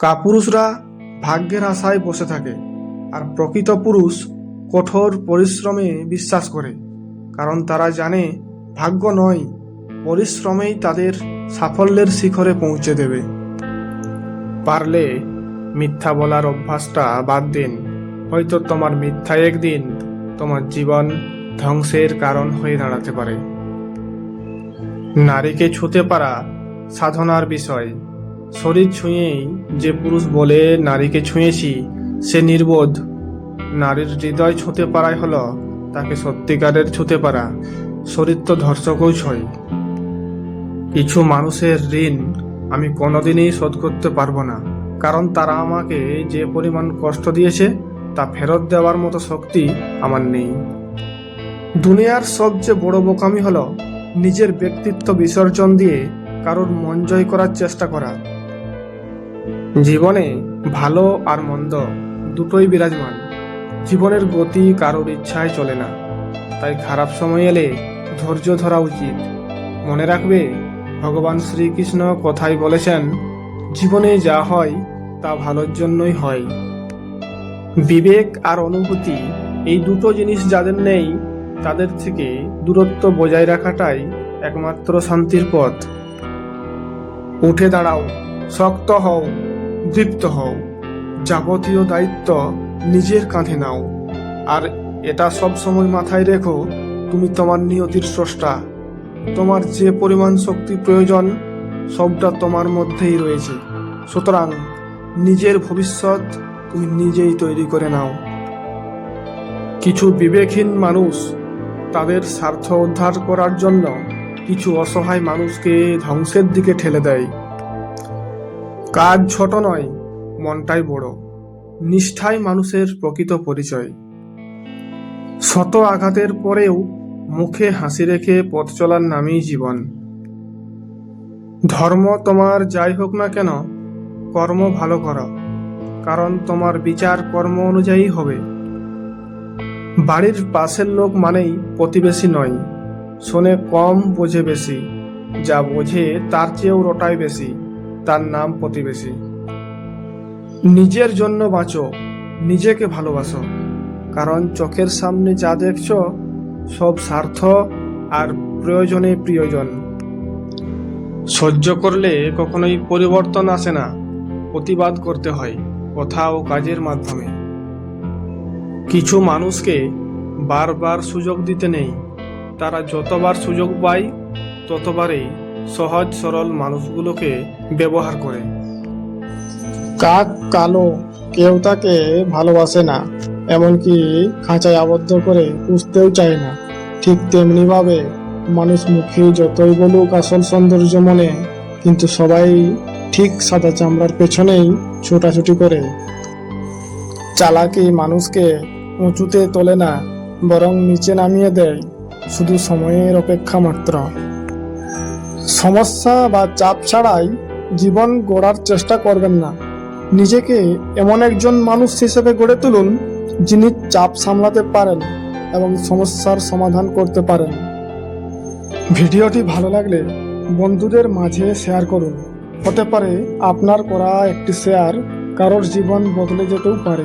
কাপুরুষরা ভাগ্যের আশায় বসে থাকে আর প্রকৃত পুরুষ কঠোর পরিশ্রমে বিশ্বাস করে, কারণ তারা জানে ভাগ্য নয়, পরিশ্রমেই তাদের সাফল্যের শিখরে পৌঁছে দেবে। পারলে মিথ্যা বলার অভ্যাসটা বাদ দিন, হয়তো তোমার মিথ্যা একদিন তোমার জীবন ধ্বংসের কারণ হয়ে দাঁড়াতে পারে। নারীকে ছুতে পারা সাধনার বিষয় শরীর ছুঁয়েই যে পুরুষ বলে নারীকে ছুঁয়েছি, সে নির্বোধ। নারীর হৃদয় ছুঁতে পারাই হলো, তাকে সত্যিকারের ছুঁতে পারা। শরীর তো ধর্ষকও ছয়। কিছু মানুষের ঋণ আমি কোনোদিনই শোধ করতে পারব না, কারণ তারা আমাকে যে পরিমাণ কষ্ট দিয়েছে, তা ফেরত দেওয়ার মতো শক্তি আমার নেই। দুনিয়ার সবচেয়ে বড় বোকামি হলো নিজের ব্যক্তিত্ব বিসর্জন দিয়ে কারোর মন জয় করার চেষ্টা করা। জীবনে ভালো আর মন্দ দুটোই বিরাজমান। জীবনের গতি কারোর ইচ্ছায় চলে না। তাই খারাপ সময় এলে ধৈর্য ধরা উচিত। মনে রাখবে, ভগবান শ্রীকৃষ্ণ কথাই বলেছেন, জীবনে যা হয়, তা ভালোর জন্যই হয়। বিবেক আর অনুভূতি এই দুটো জিনিস যাদের নেই, তাদের থেকে দূরত্ব বজায় রাখাটাই একমাত্র শান্তির পথ। উঠে দাঁড়াও, শক্ত হও। দীপ্ত হও। যাবতীয় দায়িত্ব নিজের কাঁধে নাও। আর এটা সব সময় মাথায় রেখো, তুমি তোমার নিয়তির স্রষ্টা। তোমার যে পরিমাণ শক্তি প্রয়োজন, সবটা তোমার মধ্যেই রয়েছে। সুতরাং নিজের ভবিষ্যৎ তুমি নিজেই তৈরি করে নাও। কিছু বিবেকহীন মানুষ তাদের স্বার্থ উদ্ধার করার জন্য কিছু অসহায় মানুষকে ধ্বংসের দিকে ঠেলে দেয়। কাজ ছোট নয়, মনটাই বড়। নিষ্ঠাই মানুষের প্রকৃত পরিচয়। শত আঘাতের পরেও মুখে হাসি রেখে পথ চলার নামই জীবন। ধর্ম তোমার যাই হোক না কেন, কর্ম ভালো করো, কারণ তোমার বিচার কর্ম অনুযায়ী হবে। বাড়ির পাশের লোক মানেই প্রতিবেশী নয়, শোনে কম বোঝে বেশি, যা বোঝে তার চেয়েও রটায় বেশি। তার নাম প্রতিবেশী। নিজের জন্য বাঁচো, নিজেকে ভালোবাসো, কারণ চোখের সামনে যা দেখছ, সব স্বার্থ আর প্রয়োজনে প্রিয়জন। সহ্য করলে কখনোই পরিবর্তন আসে না, প্রতিবাদ করতে হয়, কথা ও কাজের মাধ্যমে। কিছু মানুষকে বারবার সুযোগ দিতে নেই, তারা যতবার সুযোগ পায়, ততবারই সহজ, সরল মানুষগুলোকে ব্যবহার করে। কাক, কালো কেউ তাকে ভালোবাসে না, এমনকি খাঁচায় আবদ্ধ করে পুষতেও চায় না। ঠিক তেমনি ভাবে মানুষ মুখে যতই বলুক আসল সৌন্দর্য মনে, কিন্তু সবাই ঠিক সাদা চামড়ার পেছনেই ছোটাছুটি করে। চালাকি মানুষকে উঁচুতে তোলে না, বরং নিচে নামিয়ে দেয়, শুধু সময়ের অপেক্ষা মাত্র। সমস্যা বা চাপ ছাড়াই জীবন গড়ার চেষ্টা করবেন না। নিজেকে এমন একজন মানুষ হিসেবে গড়ে তুলুন, যিনি চাপ সামলাতে পারেন এবং সমস্যার সমাধান করতে পারেন। ভিডিওটি ভালো লাগলে বন্ধুদের মাঝে শেয়ার করুন। হতে পারে আপনার করা একটি শেয়ার কারোর জীবন বদলে যেতেও পারে।